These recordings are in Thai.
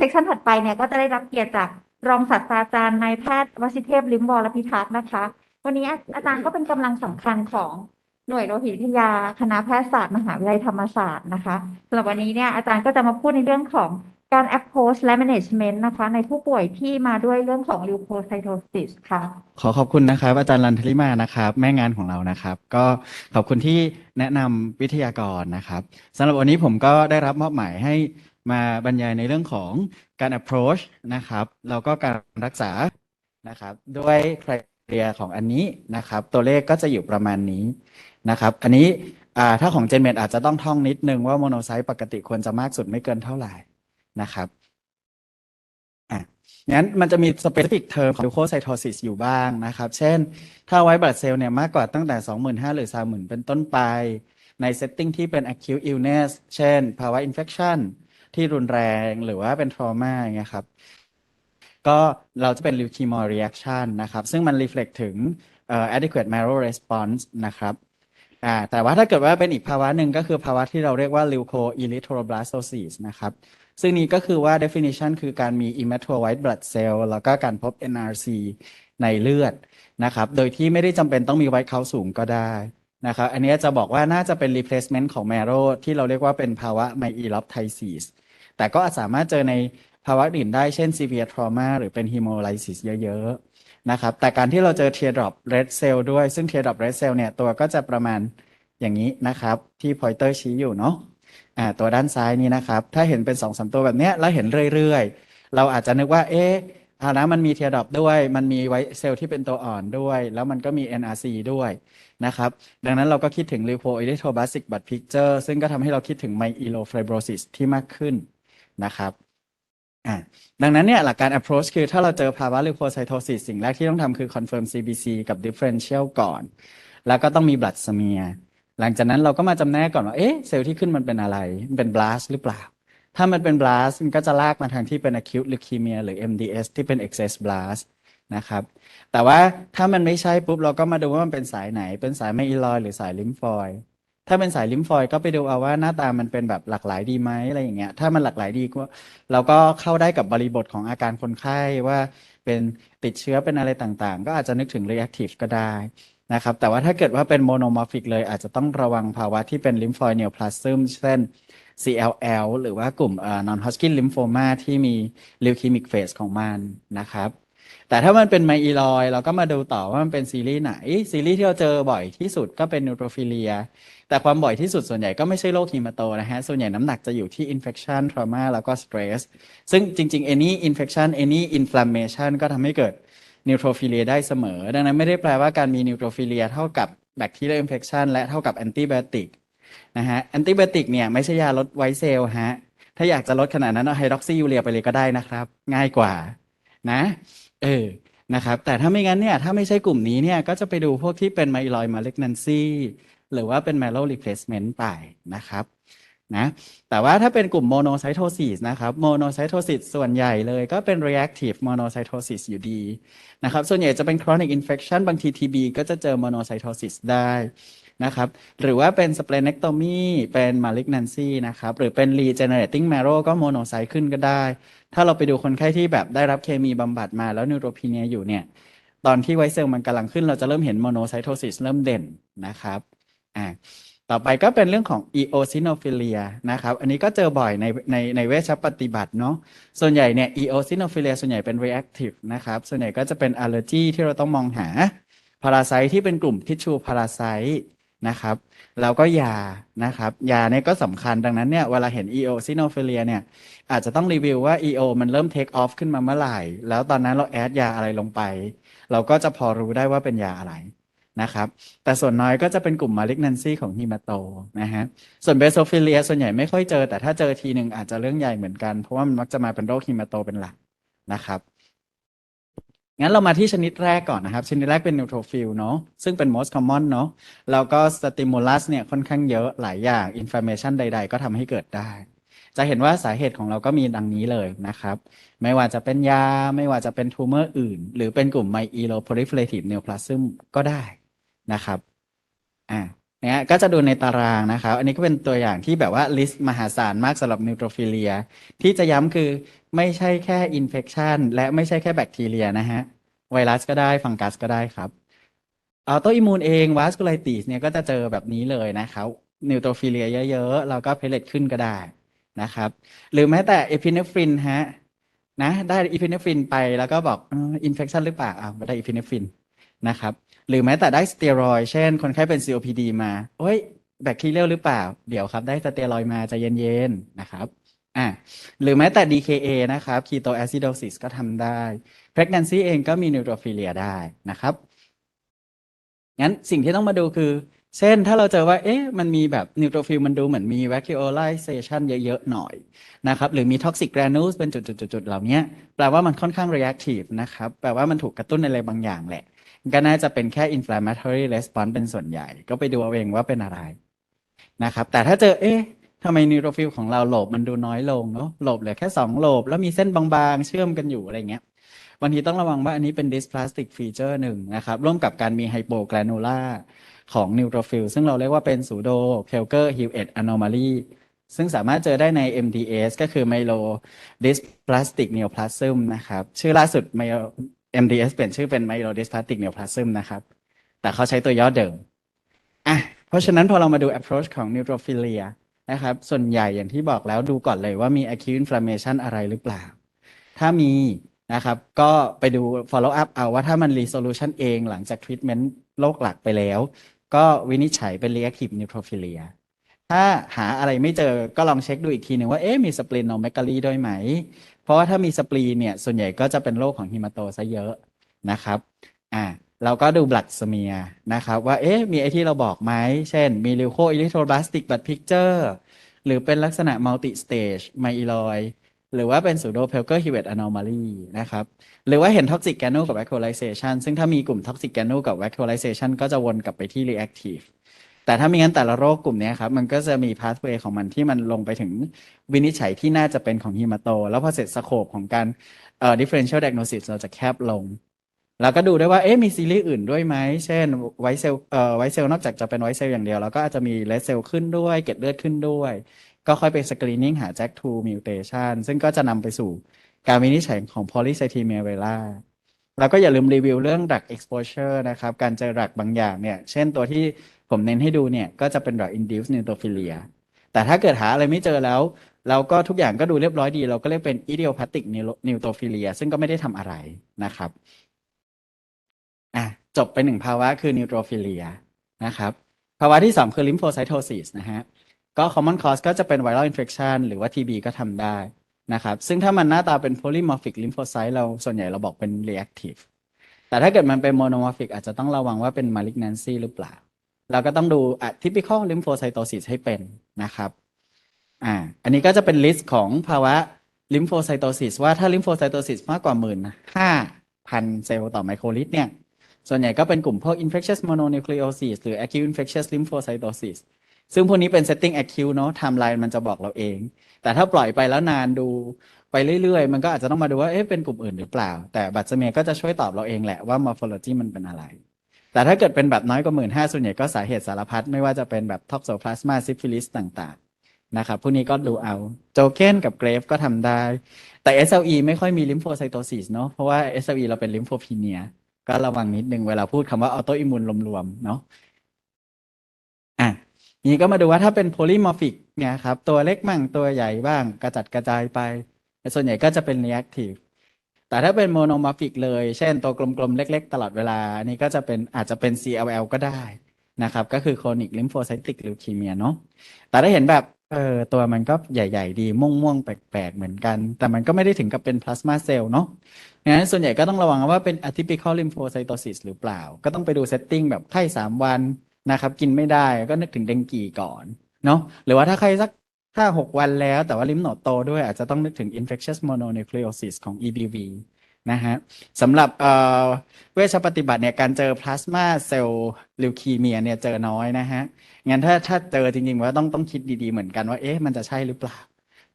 เซกชันถัดไปเนี่ยก็จะได้รับเกียรติจากรองศาสตราจารย์นายแพทย์วชิเทพลิมวรพิทักษ์นะคะ วันนี้อาจารย์ก็เป็นกำลังสำคัญของหน่วยโลหิตวิทยาคณะแพทยศาสตร์มหาวิทยาลัยธรรมศาสตร์นะคะสำหรับวันนี้เนี่ยอาจารย์ก็จะมาพูดในเรื่องของการ approach และ management นะคะ ในผู้ป่วยที่มาด้วยเรื่องของ leukocytosis ค่ะ ขอขอบคุณนะครับ อาจารย์รันทลิมานะครับ แม่งานของเรานะครับ ก็ขอบคุณที่แนะนำวิทยากรนะครับสำหรับวันนี้ผมก็ได้รับมอบหมายให้ มาบรรยายในเรื่องของการ approach นะครับแล้วก็การรักษานะครับด้วย criteria ของอันนี้นะครับตัวเลขก็จะอยู่ประมาณนี้นะครับอันนี้ถ้าของ GenMed อาจจะต้องท่องนิดนึงว่าโมโนไซต์ปกติควรจะมากสุดไม่เกินเท่าไหร่นะครับอะงั้นมันจะมี specific term ของ leukocytosis อยู่บ้างนะครับ เช่น ถ้าไว้บัตเซลล์เนี่ยมากกว่าตั้งแต่ 25,000 หรือ 30,000 เป็นต้นไป ใน setting ที่เป็น acute illness เช่น ภาวะ infection ที่รุนแรงหรือว่าเป็น trauma อย่างเงี้ยครับ ก็เราจะเป็น leukemia reaction นะครับ ซึ่งมัน reflect ถึงเอ่อ adequate marrow response นะครับอ่าแต่ว่าถ้าเกิดว่าเป็นอีกภาวะหนึ่งก็คือภาวะที่เราเรียกว่า leukoerythroblastosis นะครับ ซึ่งนี้ก็คือว่า definition คือการมี immature white blood cell แล้วก็การพบ NRC ในเลือดนะครับ โดยที่ไม่ได้จำเป็นต้องมี white count สูงก็ได้ นะครับอันนี้จะบอกว่าน่าจะเป็น replacement ของ marrow ที่เราเรียกว่าเป็นภาวะ myelophthisis แต่ก็สามารถเจอในภาวะอื่นได้เช่น severe trauma หรือเป็น hemolysis เยอะๆนะครับแต่การที่เราเจอ teardrop red cell ด้วยซึ่ง teardrop red cell เนี่ยตัวก็จะประมาณอย่างนี้นะครับ ที่ pointer ชี้อยู่เนาะอ่าตัวด้านซ้ายนี้นะครับ ถ้าเห็นเป็นสองสามตัวแบบเนี้ยแล้วเห็นเรื่อยๆ เราอาจจะนึกว่าเอ๊ะ อานะมันมีเทียดอปด้วย มันมีไวท์เซลล์ที่เป็นตัวอ่อนด้วย แล้วมันก็มี NRC ด้วยนะครับ ดังนั้นเราก็คิดถึง leukoerythroblastic bud picture ซึ่งก็ทำให้เราคิดถึง myelofibrosis ที่มากขึ้นนะครับอ่าดังนั้นเนี่ยหลักการ approach คือถ้าเราเจอภาวะ leukocytosis สิ่งแรกที่ต้องทำคือ confirm CBC กับ differential ก่อน แล้วก็ต้องมี blood smear หลังจากนั้นเราก็มาจำแนกก่อนว่า เอ๊ะ เซลล์ที่ขึ้นมันเป็นอะไรมันเป็น blast หรือเปล่า ถ้ามันเป็น blast มันก็จะลากมาทางที่เป็น acute leukemia หรือ MDS ที่เป็น excess blast นะครับแต่ว่าถ้ามันไม่ใช่ปุ๊บเราก็มาดูว่ามันเป็นสายไหน เป็นสายไมอิลอยหรือสายลิมฟอยด์ถ้าเป็นสายลิมฟอยด์ก็ไปดูเอาว่าหน้าตามันเป็นแบบหลากหลายดีไหมอะไรอย่างเงี้ยถ้ามันหลากหลายดีก็เราก็เข้าได้กับบริบทของอาการคนไข้ว่าเป็นติดเชื้อเป็นอะไรต่างๆ ก็อาจจะนึกถึง reactive ก็ได้นะครับแต่ว่าถ้าเกิดว่าเป็นโมโนมอร์ฟิกเลยอาจจะต้องระวังภาวะที่เป็นลิมฟอยด์เนีย p พลาซึมเช่น CLL หรือว่ากลุ่ม non Hodgkin lymphoma ที่มี leukemic phase ของมันนะครับ แต่ถ้ามันเป็นไมอีลอยเราก็มาดูต่อว่ามันเป็นซีรีส์ไหน ซีรีส์ที่เราเจอบ่อยที่สุดก็เป็นนิวโทรฟิเลีย แต่ความบ่อยที่สุดส่วนใหญ่ก็ไม่ใช่โรคฮีมาโตนะฮะ ส่วนใหญ่น้ำหนักจะอยู่ที่ infection trauma แล้วก็ stress ซึ่งจริงๆ any infection any inflammation ก็ทำให้เกิดนิวโทรฟิเลียได้เสมอ ดังนั้นไม่ได้แปลว่าการมีนิวโทรฟิเลียเท่ากับแบคทีเรียอินเฟคชันและเท่ากับแอนติไบโอติก นะฮะแอนติไบอติกเนี่ยไม่ใช่ยาลดไวท์เซลล์ฮะถ้าอยากจะลดขนาดนั้นเอาไฮดรอกซียูเรียไปเลยก็ได้นะครับ ง่ายกว่านะเออนะครับแต่ถ้าไม่งั้นเนี่ยถ้าไม่ใช่กลุ่มนี้เนี่ยก็จะไปดูพวกที่เป็นไมลอยมาเล็กนันซีหรือว่าเป็นแมโลรีเพลสเมนต์ไปนะครับนะแต่ว่าถ้าเป็นกลุ่มโมโนไซโทซิสนะครับโมโนไซโทซิสส่วนใหญ่เลยก็เป็น reactive monocytosis อยู่ดีนะครับส่วนใหญ่จะเป็น chronic infection บางที TB ก็จะเจอ monocytosis ได้ นะครับ หรือว่าเป็น splenectomy เป็น malignancy นะครับ หรือเป็น regenerating marrow ก็ monocyte ขึ้นก็ได้ ถ้าเราไปดูคนไข้ที่แบบได้รับเคมีบำบัดมาแล้วนิวโรพีเนียอยู่เนี่ยตอนที่ไวเซลล์มันกำลังขึ้นเราจะเริ่มเห็น monocytosis เริ่มเด่นนะครับอ่าต่อไปก็เป็นเรื่องของ eosinophilia นะครับ อันนี้ก็เจอบ่อยในในในเวชปฏิบัติเนาะ ส่วนใหญ่เนี่ย eosinophilia ส่วนใหญ่เป็น reactive นะครับ ส่วนใหญ่ก็จะเป็น allergy ที่เราต้องมองหา parasite ที่เป็นกลุ่ม tissue parasite นะครับแล้วก็ยานะครับยาเนี่ยก็สำคัญดังนั้นเนี่ยเวลาเห็น eosinophilia เนี่ยอาจจะต้องรีวิวว่า EO มันเริ่ม take off ขึ้นมาเมื่อไหร่ แล้วตอนนั้นเราแอดยาอะไรลงไป เราก็จะพอรู้ได้ว่าเป็นยาอะไรนะครับแต่ส่วนน้อยก็จะเป็นกลุ่ม malignancy ของฮีมาโตนะฮะส่วนเบโซฟิเลียส่วนใหญ่ไม่ค่อยเจอ แต่ถ้าเจอทีหนึ่งอาจจะเรื่องใหญ่เหมือนกัน เพราะว่ามันมักจะมาเป็นโรคฮีมาโตเป็นหลักนะครับ งั้นเรามาที่ชนิดแรกก่อนนะครับ ชนิดแรกเป็นนิวโทรฟิลเนาะซึ่งเป็น most common เนาะแล้วก็ stimulus เนี่ยค่อนข้างเยอะหลายอย่าง inflammation ใด ๆ ก็ทำให้เกิดได้ จะเห็นว่าสาเหตุของเราก็มีดังนี้เลยนะครับ ไม่ว่าจะเป็นยา ไม่ว่าจะเป็นทูเมอร์อื่น หรือเป็นกลุ่ม myeloproliferative neoplasm ก็ได้นะครับอ่า นะฮะก็จะดูในตารางนะครับ อันนี้ก็เป็นตัวอย่างที่แบบว่าลิสต์มหาศาลมากสำหรับนิวโตรฟิเลีย ที่จะย้ำคือไม่ใช่แค่อินเฟ t ชันและไม่ใช่แค่แบคทีเรียนะฮะ ไวรัสก็ได้ฟังกัสก็ได้ครับออโตอิมูนเองวัสคูไลติสเนี่ยก็จะเจอแบบนี้เลยนะครับนิวโตรฟิเลียเยอะๆ แล้วก็เพลเลตขึ้นก็ได้นะครับ หรือแม้แต่เอพิเนฟรินฮะนะได้อีพิเนฟรินไปแล้วก็บอกอินเฟ t ชันหรือเปล่าอ้าวไม่ได้อีพิเนฟรินนะครับ หรือแม้แต่ได้สเตียรอยเช่น คนไข้เป็น COPD มาโอ้ยแบคทีเรียหรือเปล่า เดี๋ยวครับ ได้สเตียรอยมาจะเย็นๆนะครับอะหรือแม้แต่ DKA นะครับ ketoacidosis ก็ทำได้ pregnancy เองก็มี neutrophilia ได้นะครับ งั้นสิ่งที่ต้องมาดูคือ เช่นถ้าเราเจอว่า เอ๊ะ มันมีแบบ neutrophil มันดูเหมือนมี vacuolization เยอะ ๆ หน่อยนะครับ หรือมี toxic granules เป็นจุดๆๆ เหล่านี้แปลว่ามันค่อนข้าง reactive นะครับ แปลว่ามันถูกกระตุ้นในอะไรบางอย่างแหละ ก็น่าจะเป็นแค่ inflammatory response เป็นส่วนใหญ่ ก็ไปดูเอาเองว่าเป็นอะไรนะครับ แต่ถ้าเจอเอ๊ะทำไมนิวโรฟิลของเราโหลบมันดูน้อยลงเนาะโหลบเหลือแค่สองโหลบ แล้วมีเส้นบางๆ เชื่อมกันอยู่อะไรเงี้ยบางทีต้องระวังว่าอันนี้เป็น dysplastic feature หนึ่งนะครับ ร่วมกับการมี hypogranula ของนิวโรฟิลซึ่งเราเรียกว่าเป็น pseudo Kelker Hewitt anomaly ซึ่งสามารถเจอได้ใน MDS ก็คือ myelodysplastic neoplasm นะครับ ชื่อล่าสุด Myelo MDS เปลี่ยนชื่อเป็น myelodysplastic neoplasm นะครับ แต่เขาใช้ตัวย่อเดิมอะเพราะฉะนั้นพอเรามาดู approach ของ neutrophilia นะครับ ส่วนใหญ่อย่างที่บอกแล้วดูก่อนเลยว่ามี acute inflammation อะไรหรือเปล่า ถ้ามีนะครับ ก็ไปดู follow up เอาว่าถ้ามัน resolution เองหลังจาก treatment โรคหลักไปแล้ว ก็วินิจฉัยเป็น reactive neutrophilia ถ้าหาอะไรไม่เจอก็ลองเช็คดูอีกทีหนึ่งว่าเอ๊ะมี splenomegaly ด้วยไหม เพราะว่าถ้ามีสปลีนเนี่ยส่วนใหญ่ก็จะเป็นโรคของฮิมาโตซะเยอะนะครับอ่าเราก็ดูบลัดสเมียนะครับ ว่าเอ๊ะมีไอที่เราบอกไหม เช่น มีลิวโคอิลิโทรบลาสติกบัดพิกเจอร์หรือเป็นลักษณะมัลติสเตจไมอิลอยหรือว่าเป็นสูโดเพลเกอร์ฮิเวตอนอมาลีนะครับ หรือว่าเห็นท็อกซิกแกนูกับแวคโคไลเซชันซึ่งถ้ามีกลุ่มท็อกซิกแกนูกับแวคโคไลเซชันก็จะวนกลับไปที่รีแอคทีฟ แต่ถ้ามีงั้นแต่ละโรคกลุ่มนี้ครับ มันก็จะมีพาสเวย์ของมันที่มันลงไปถึงวินิจฉัยที่น่าจะเป็นของฮิมาโต แล้วพอเสร็จสโคปของการเอ่อ differential diagnosis เราจะแคบลง แล้วก็ดูได้ว่าเอ๊ะมีซีรีส์อื่นด้วยไหม เช่นไวท์เซลเอ่อไวท์เซลนอกจากจะเป็นไวท์เซลอย่างเดียว แล้วก็อาจจะมีเลสเซลขึ้นด้วย เกล็ดเลือดขึ้นด้วย ก็ค่อยไปสกรีนิ่งหา JAK2 mutation ซึ่งก็จะนำไปสู่การวินิจฉัยของ polycythemia vera แล้วก็อย่าลืมรีวิวเรื่อง drug exposure นะครับ การเจอ drug บางอย่างเนี่ย เช่นตัวที่ ผมเน้นให้ดูเนี่ยก็จะเป็น drug induced neutrophilia แต่ถ้าเกิดหาอะไรไม่เจอแล้วแล้วก็ทุกอย่างก็ดูเรียบร้อยดี เราก็เรียกเป็น idiopathic neutrophilia ซึ่งก็ไม่ได้ทำอะไรนะครับอะจบไปหนึ่งภาวะคือ neutrophilia นะครับภาวะที่สองคือ lymphocytosis นะฮะก็ common cause ก็จะเป็น viral infection หรือว่า TB ก็ทำได้นะครับ ซึ่งถ้ามันหน้าตาเป็น polymorphic lymphocyte เราส่วนใหญ่เราบอกเป็น reactive แต่ถ้าเกิดมันเป็น monomorphic อาจจะต้องระวังว่าเป็น malignancy หรือเปล่า เราก็ต้องดู atypical lymphocytosis ให้เป็นนะครับอ่าอันนี้ก็จะเป็นลิสต์ของภาวะ lymphocytosis ว่าถ้า lymphocytosis มากกว่าหมื่นห้าพันเซลล์ต่อไมโครลิตรเนี่ย ส่วนใหญ่ก็เป็นกลุ่มพวก infectious mononucleosis หรือ acute infectious lymphocytosis ซึ่งพวกนี้เป็น setting acute เนอะ timeline มันจะบอกเราเอง แต่ถ้าปล่อยไปแล้วนานดูไปเรื่อยๆ มันก็อาจจะต้องมาดูว่า เอ๊ะเป็นกลุ่มอื่นหรือเปล่า แต่บัตเสเมียก็จะช่วยตอบเราเองแหละว่า morphology มันเป็นอะไร แต่ถ้าเกิดเป็นแบบน้อยกว่าหมื่นห้าส่วนใหญ่ก็สาเหตุสารพัดไม่ว่าจะเป็นแบบ toxoplasma syphilis ต่างๆนะครับพวกนี้ก็ดูเอาโจเกนกับเกรฟก็ทำได้ แต่ SLE ไม่ค่อยมี lymphocytosis เนอะเพราะว่า SLE เราเป็น lymphopenia ก็ระวังนิดนึงเวลาพูดคำว่า autoimmune รวมๆเนาะอะนี้ก็มาดูว่าถ้าเป็น polymorphic เนี่ยครับตัวเล็กมั่งตัวใหญ่บ้างกระจัดกระจายไปส่วนใหญ่ก็จะเป็น reactive แแต่ถ้าเป็น monomorphic เลย เช่นตัวกลมๆ เล็ก ๆ ตลอดเวลา อันนี้ก็จะเป็นอาจจะเป็น CLL ก็ได้นะครับ ก็คือ chronic lymphocytic leukemia เนาะแต่ถ้าเห็นแบบเออตัวมันก็ใหญ่ ๆ ดี ม่วงๆ แปลก ๆ เหมือนกัน แต่มันก็ไม่ได้ถึงกับเป็น plasma cell เนาะงั้นส่วนใหญ่ก็ต้องระวังว่าเป็น atypical lymphocytosis หรือเปล่า ก็ต้องไปดู setting แบบไข้สามวันนะครับ กินไม่ได้ก็นึกถึงเดงกีก่อนเนาะหรือว่าถ้าใครสัก ห้าหกวันแล้วแต่ว่าลิมโนดโตด้วยอาจจะต้องนึกถึง infectious mononucleosis ของ EBV นะฮะสำหรับเเวชปฏิบัติเนี่ยการเจอพลาสมาเซลล์ลิวคีเมียเนี่ยเจอน้อยนะฮะงั้นถ้าถ้าเจอจริงๆว่าต้องต้องคิดดีๆเหมือนกันว่าเอ๊ะมันจะใช่หรือเปล่า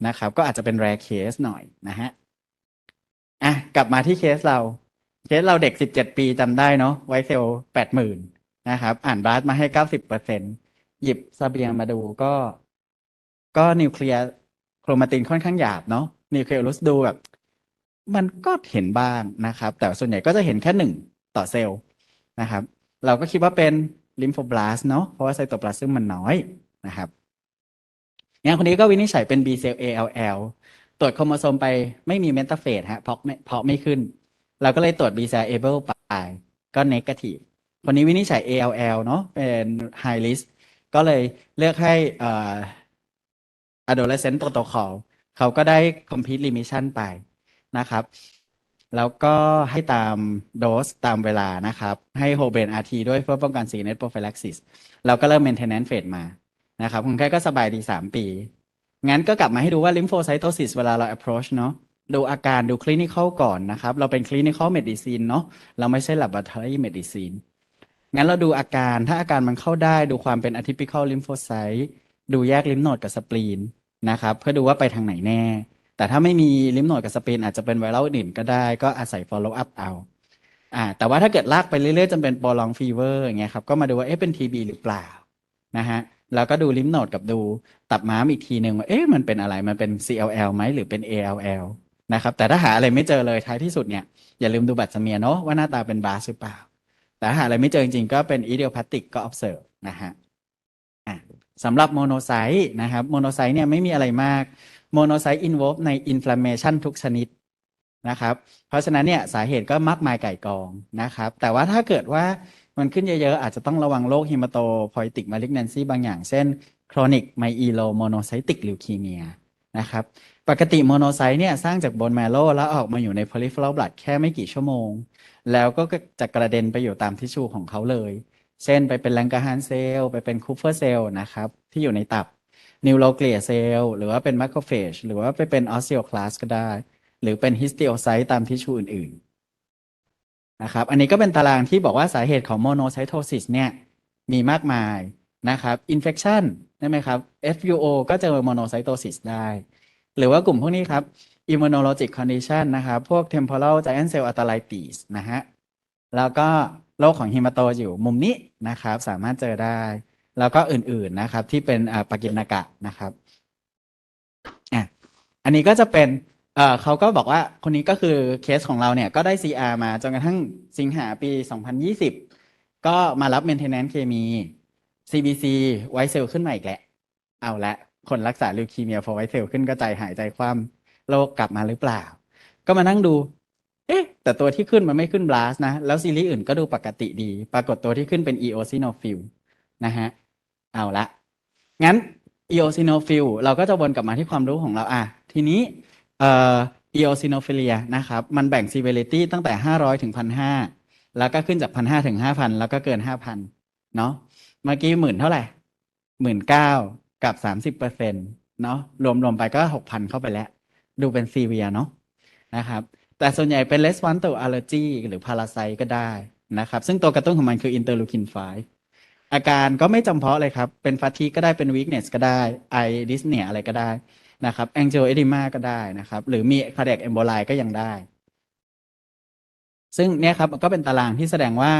นะครับ ก็อาจจะเป็น rare case หน่อยนะฮะอะกลับมาที่เคสเรา เคสเราเด็ก 17 ปีจำได้เนาะไวเซลล์80,000นนะครับ อ่านบลัสมาให้ 90%เหยิบเสเบียงมาดูก็ ก็นิวเคลียร์โครมาตินค่อนข้างหยาบเนาะนิวเคลียร์ลุสดูแบบ มันก็เห็นบ้างนะครับ แต่ส่วนใหญ่ก็จะเห็นแค่หนึ่งต่อเซลล์นะครับ เราก็คิดว่าเป็นลิมโฟบลาสเนาะเพราะว่าไซโตพลาซึมมันน้อยนะครับงานคนนี้ก็วินิจฉัยเป็น B เซลล์ ALL ตรวจโครโมโซมไปไม่มีเมตาเฟสฮะเพราะไม่เพราะไม่ขึ้น เราก็เลยตรวจ B cell able ไปก็ negative คนนี้วินิจฉัย ALL เนาะเป็น high risk ก็เลยเลือกให้อ่อ adolescent protocol เขาก็ได้ complete remission ไปนะครับ แล้วก็ให้ตามโดสตามเวลานะครับ ให้โฮเบน RT ด้วยเพื่อป้องกัน CNS prophylaxis เราก็เริ่ม maintenance phase มานะครับคนไข้ก็สบายดี 3 ปี งั้นก็กลับมาให้ดูว่า lymphocytosis เวลาเรา approach เนาะดูอาการดู clinical ก่อนนะครับ เราเป็น clinical medicine เนาะเราไม่ใช่ laboratory medicine งั้นเราดูอาการถ้าอาการมันเข้าได้ดูความเป็น atypical lymphocyte ดูแยกลิมโนดกับสปลีนนะครับเพื่อดูว่าไปทางไหนแน่ แต่ถ้าไม่มีลิมโนดกับสปลีนอาจจะเป็นไวรัลอื่นก็ได้ ก็อาศัย follow up เอาอ่าแต่ว่าถ้าเกิดลากไปเรื่อยๆจนเป็น prolonged fever อย่างเงี้ยครับก็มาดูว่าเอ๊ะเป็น TB หรือเปล่านะฮะแล้วก็ดูลิมโนดกับดูตับม้ามอีกทีหนึ่งว่าเอ๊ะมันเป็นอะไรมันเป็น CLL ไหมหรือเป็น ALL นะครับแต่ถ้าหาอะไรไม่เจอเลยท้ายที่สุดเนี่ยอย่าลืมดูบัตรสเมียเนาะว่าหน้าตาเป็นบาสหรือเปล่า แต่หาอะไรไม่เจอจริงๆ ก็เป็น idiopathic ก็ observe นะฮะอะ สำหรับโมโนไซต์นะครับโมโนไซต์เนี่ยไม่มีอะไรมากโมโนไซต์ involve ใน inflammation ทุกชนิดนะครับเพราะฉะนั้นเนี่ยสาเหตุก็มากมายไก่กองนะครับ แต่ว่าถ้าเกิดว่ามันขึ้นเยอะๆ อาจจะต้องระวังโรค hematopoietic malignancy บางอย่าง เช่น chronic myelomonocytic leukemia นะครับปกติโมโนไซต์เนี่ยสร้างจากบนแมโลแล้วออกมาอยู่ใน peripheral blood แค่ไม่กี่ชั่วโมง แล้วก็จะกระเด็นไปอยู่ตามทิชชูของเขาเลย เช่นไปเป็นแลงกาฮานเซลล์ไปเป็นคูเฟอร์เซลล์นะครับ ที่อยู่ในตับนิวโรเกลียเซลล์หรือว่าเป็นแมคโครเฟจหรือว่าไปเป็นออส e โอคลาสก็ได้ หรือเป็นฮิสติโอไซต์ตามทิชชูอื่นๆนะครับอันนี้ก็เป็นตารางที่บอกว่าสาเหตุของโมโนไซโทซิสเนี่ยมีมากมายนะครับอินเฟ t ชันใช่ไหมครับ FUO ก็เจอโมโนไซโตซิสได้ หรือว่ากลุ่มพวกนี้ครับ immunologic condition นะครับ พวก temporal giant cell arteritis นะฮะ แล้วก็ โรคของฮิมาโตอยู่มุมนี้นะครับ สามารถเจอได้ แล้วก็อื่นๆนะครับ ที่เป็นอ่าปากินากะนะครับอะอันนี้ก็จะเป็นเอ่อเขาก็บอกว่าคนนี้ก็คือเคสของเราเนี่ยก็ได้ CR มาจนกระทั่งสิงหาปี 2020 ก็มารับ maintenance เคมี CBC ไวท์เซลขึ้นมาอีกแหละ เอาละคนรักษาลิวคีเมียพอไวท์เซลขึ้นก็ใจหายใจคว่ำโรคกลับมาหรือเปล่า ก็มานั่งดู เอ๊ะแต่ตัวที่ขึ้นมันไม่ขึ้นบลาสนะ แล้วซีรีส์อื่นก็ดูปกติดี ปรากฏตัวที่ขึ้นเป็น eosinophil นะฮะ เอาละ งั้น eosinophil เราก็จะวนกลับมาที่ความรู้ของเราอะ ทีนี้เอ่อ eosinophilia นะครับ มันแบ่ง severity ตั้งแต่ 500 ถึง 1,500 แล้วก็ขึ้นจาก 1,500 ถึง 5,000 แล้วก็เกิน 5,000 เนาะเมื่อกี้หมื่นเท่าไหร่หมื่นเก้ากับสามสิบเปอร์เซ็นต์เนาะรวมรวมไปก็หกพันเข้าไปแล้ว ดูเป็นซีเวียเนาะนะครับ แต่ส่วนใหญ่เป็น response to allergy หรือ parasite ก็ได้นะครับ ซึ่งตัวกระตุ้นของมันคือ interleukin 5 อาการก็ไม่จำเพาะเลยครับ เป็น fatigue ก็ได้เป็น weakness ก็ได้ eye dyspnea อะไรก็ได้นะครับ angioedema ก็ได้นะครับ หรือมี cardiac emboli ก็ยังได้ ซึ่งเนี่ยครับก็เป็นตารางที่แสดงว่า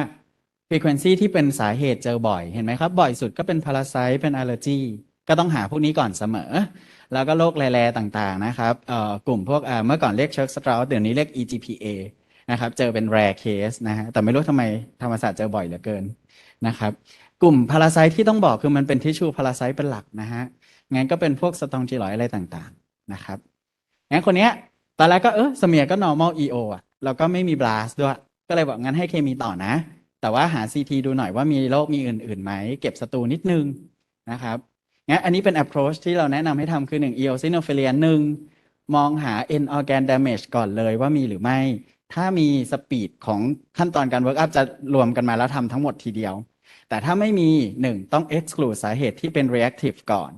frequency ที่เป็นสาเหตุเจอบ่อย เห็นไหมครับ บ่อยสุดก็เป็นพาราไซเป็น allergy ก็ต้องหาพวกนี้ก่อนเสมอ แล้วก็โรคแร่ๆต่างๆนะครับกลุ่มพวกเมื่อก่อนเรียกเชิร์กสตราวเดี๋ยวนี้เรียก EGPA นะครับเจอเป็น rare case นะฮะแต่ไม่รู้ทำไมธรรมศาสตร์เจอบ่อยเหลือเกินนะครับกลุ่มพาราไซต์ที่ต้องบอกคือมันเป็นทิชชูพาราไซต์เป็นหลักนะฮะงั้นก็เป็นพวกสตองจีลอยอะไรต่างๆนะครับงั้นคนเนี้ยตอนแรกก็เออสเมียก็ normal EO อะแล้วก็ไม่มี blast ด้วย ก็เลยบอกงั้นให้เคมีต่อนะ แต่ว่าหา CT ดูหน่อยว่ามีโรคมีอื่นๆไหมเก็บสตูนิดนึงนะครับ งั้นอันนี้เป็น approach ที่เราแนะนำให้ทำคือหนึ่ง eosinophilia หนึ่งมองหา end organ damage ก่อนเลยว่ามีหรือไม่ ถ้ามีสปีดของขั้นตอนการ work up จะรวมกันมาแล้วทำทั้งหมดทีเดียว แต่ถ้าไม่มีหนึ่งต้อง exclude สาเหตุที่เป็น reactive ก่อน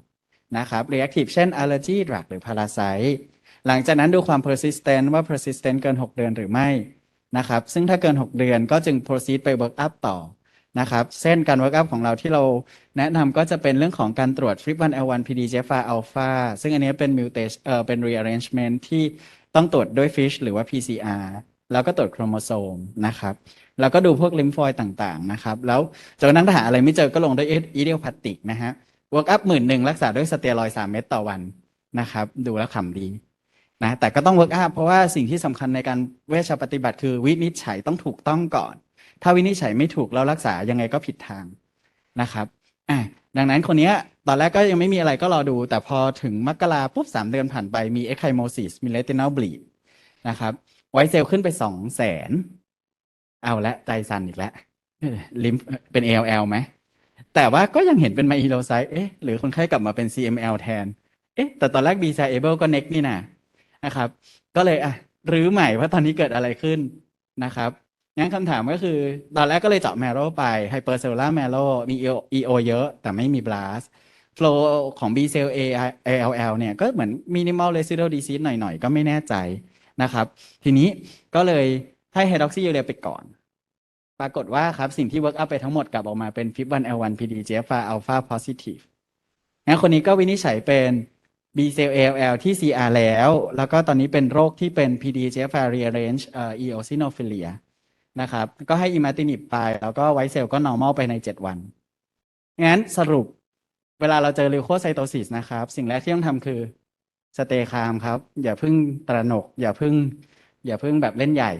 นะครับ reactive เช่น allergy drug หรือ parasite หลังจากนั้นดูความ persistent ว่า persistent เกิน 6 เดือนหรือไม่นะครับ ซึ่งถ้าเกิน 6 เดือนก็จึง proceed ไป work up ต่อ นะครับ เส้นการ work up ของเราที่เราแนะนำก็จะเป็นเรื่องของการตรวจ FRIP1L1 PDGFR alpha ซึ่งอันนี้เป็น mutation เอ่อเป็น rearrangement ที่ต้องตรวจด้วย FISH หรือว่า PCR แล้วก็ตรวจโครโมโซมนะครับ แล้วก็ดูพวกลิมฟอยด์ต่างๆนะครับ แล้วจนกระทั่งถ้าหาอะไรไม่เจอก็ลงด้วยอีเดียพาติกนะฮะเวิร์กอัพหมื่นหนึ่งรักษาด้วยสเตียรอยสามเม็ดต่อวันนะครับ ดูแล้วขำดีนะแต่ก็ต้องเวิร์กอัพเพราะว่าสิ่งที่สำคัญในการเวชปฏิบัติคือวินิจฉัยต้องถูกต้องก่อน ถ้าวินิจฉัยไม่ถูกแล้วรักษายังไงก็ผิดทางนะครับอะดังนั้นคนนี้ตอนแรกก็ยังไม่มีอะไรก็รอดู แต่พอถึงมกราปุ๊บสามเดือนผ่านไปมีเอ็กไคโมซิสมีเลตินอลบลีดนะครับไวท์เซลล์ขึ้นไปสองแสนเอาละใจสั่นอีกแล้วเอ้ยลิมเป็น ALL ไหมแต่ว่าก็ยังเห็นเป็นไมโลไซต์เอ๊ะหรือคนไข้กลับมาเป็น CML แทน เอ๊ะ แต่ตอนแรก B cell able ก็ neck นี่นะนะครับ ก็เลยอะรื้อใหม่ว่าตอนนี้เกิดอะไรขึ้นนะครับ งั้นคำถามก็คือ ตอนแรกก็เลยเจาะ marrow ไป hypercellular marrow มี EO เยอะ แต่ไม่มี blast flow ของ B cell ALL เนี่ยก็เหมือน minimal residual disease หน่อยๆ ก็ไม่แน่ใจนะครับ ทีนี้ก็เลยให้ hydroxyurea ไปก่อน ปรากฏว่าครับสิ่งที่ work up ไปทั้งหมดกลับออกมาเป็น FIP1L1 PDGFR alpha positive งั้นคนนี้ก็วินิจฉัยเป็น B cell ALL ที่ CR แล้ว แล้วก็ตอนนี้เป็นโรคที่เป็น PDGFR rearrange เอ่อ eosinophilia นะครับ ก็ให้ imatinib ไป แล้วก็ไวเซลก็ normal ไปใน 7 วัน งั้นสรุปเวลาเราเจอ leukocytosis นะครับ สิ่งแรกที่ต้องทำคือ stay calm ครับ อย่าพิ่งตระหนก อย่าพิ่ง อย่าพิ่งแบบเล่นใหญ่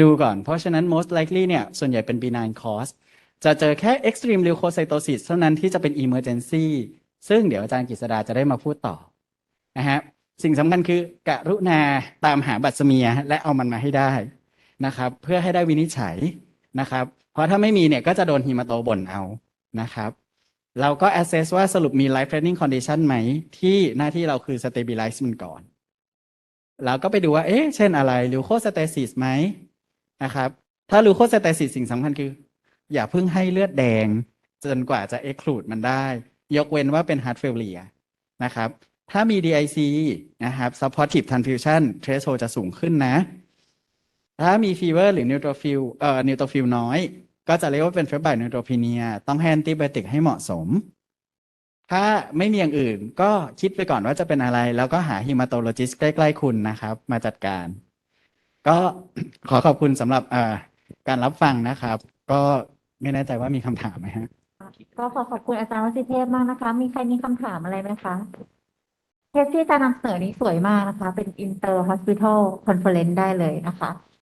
ดูก่อน เพราะฉะนั้น most likely เนี่ย ส่วนใหญ่เป็น benign cause จะเจอแค่ extreme leukocytosis เท่านั้นที่จะเป็น emergency ซึ่งเดี๋ยวอาจารย์กฤษดาจะได้มาพูดต่อนะฮะสิ่งสำคัญคือกรุณาตามหาบัตรสเมียและเอามันมาให้ได้ นะครับ เพื่อให้ได้วินิจฉัยนะครับ เพราะถ้าไม่มีเนี่ยก็จะโดนฮีมาโตบ่นเอานะครับ เราก็ assess ว่าสรุปมี life threatening condition ไหม ที่หน้าที่เราคือ stabilize มันก่อนแล้วก็ไปดูว่า เอ๊ะ เช่นอะไร leukostasis ไหมนะครับ ถ้า leukostasis สิ่งสำคัญคือ อย่าเพิ่งให้เลือดแดง จนกว่าจะ exclude มันได้ ยกเว้นว่าเป็น heart failure นะครับ ถ้ามี DIC นะครับ supportive transfusion threshold จะสูงขึ้นนะ ถ้ามี fever หรือ neutrophil เอ่อ neutrophil น้อย ก็จะเรียกว่าเป็น febrile neutropenia ต้องให้ antibiotic ให้เหมาะสม ถ้าไม่มีอย่างอื่นก็คิดไปก่อนว่าจะเป็นอะไร แล้วก็หา hematologist ใกล้ ๆ คุณนะครับ มาจัดการ ก็ขอขอบคุณสำหรับเอ่อการรับฟังนะครับ ก็ไม่แน่ใจว่ามีคำถามไหมฮะก็ขอขอบคุณอาจารย์วสิเทพมากนะคะ มีใครมีคำถามอะไรไหมคะเคสที่อาจารย์นำเสนอนี้สวยมากนะคะ เป็น Inter Hospital Conference ได้เลยนะคะ